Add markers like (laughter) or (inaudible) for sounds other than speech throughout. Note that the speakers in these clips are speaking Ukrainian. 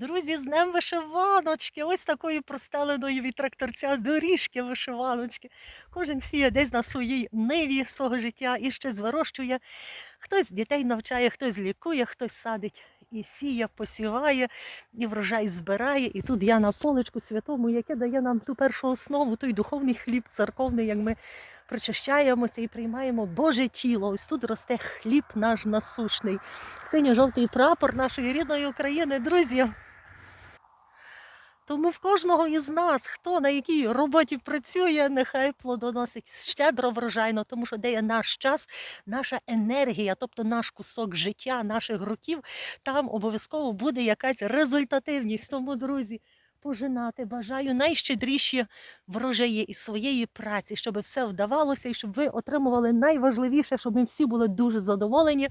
Друзі, з днем вишиваночки, ось такої простеленої від тракторця доріжки вишиваночки. Кожен сіє десь на своїй ниві свого життя і щось вирощує. Хтось дітей навчає, хтось лікує, хтось садить і сіє, посіває, і врожай збирає. І тут я на поличку святому, яке дає нам ту першу основу, той духовний хліб церковний, як ми причащаємося і приймаємо Боже тіло. Ось тут росте хліб наш насушний, синьо-жовтий прапор нашої рідної України, друзі. Тому в кожного із нас, хто на якій роботі працює, нехай плодоносить щедро врожайно, тому що де є наш час, наша енергія, тобто наш кусок життя, наших років, там обов'язково буде якась результативність. Тому, друзі, пожинати бажаю найщедріші врожаї із своєї праці, щоб все вдавалося і щоб ви отримували найважливіше, щоб ми всі були дуже задоволені.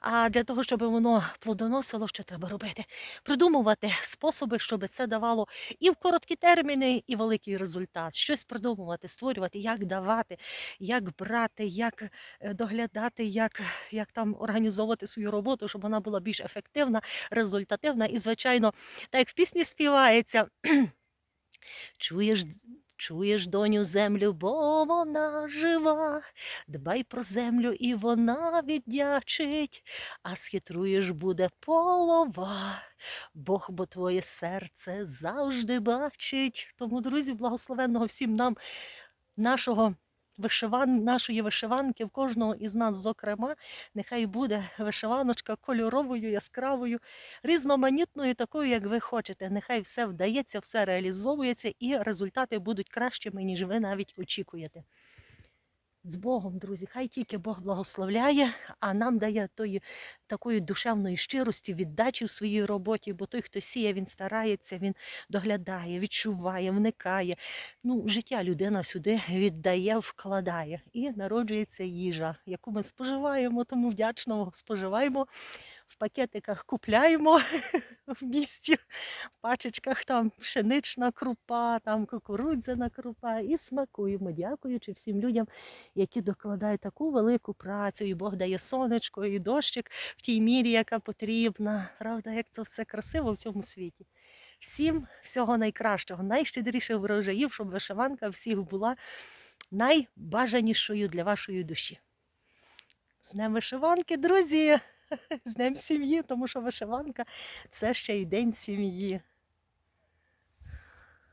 А для того, щоб воно плодоносило, що треба робити? Придумувати способи, щоб це давало і в короткі терміни, і великий результат. Щось придумувати, створювати, як давати, як брати, як е, доглядати, як, як там організовувати свою роботу, щоб вона була більш ефективна, результативна. І, звичайно, так як в пісні співається. (clears throat) Чуєш, чуєш, доню, землю, бо вона жива. Дбай про землю, і вона віддячить, а схитруєш буде полова. Бог бо твоє серце завжди бачить. Тому, друзі, благословенного всім нам нашого вишиван, нашої вишиванки, в кожного із нас, зокрема, нехай буде вишиваночка кольоровою, яскравою, різноманітною, такою, як ви хочете. Нехай все вдається, все реалізовується, і результати будуть кращими, ніж ви навіть очікуєте. З Богом, друзі, хай тільки Бог благословляє, а нам дає тої такої душевної щирості, віддачі в своїй роботі, бо той, хто сіє, він старається, він доглядає, відчуває, вникає. Ну, життя людина сюди віддає, вкладає. І народжується їжа, яку ми споживаємо, тому вдячно споживаємо. В пакетиках купляємо (laughs) в місті, в пачечках там пшенична крупа, там кукурудзяна крупа і смакуємо, дякуючи всім людям, які докладають таку велику працю, і Бог дає сонечко, і дощик в тій мірі, яка потрібна. Правда, як це все красиво в цьому світі. Всім всього найкращого, найщедріших врожаїв, щоб вишиванка всіх була найбажанішою для вашої душі. З Днем вишиванки, друзі! (laughs) З Днем сім'ї, тому що вишиванка це ще й день сім'ї.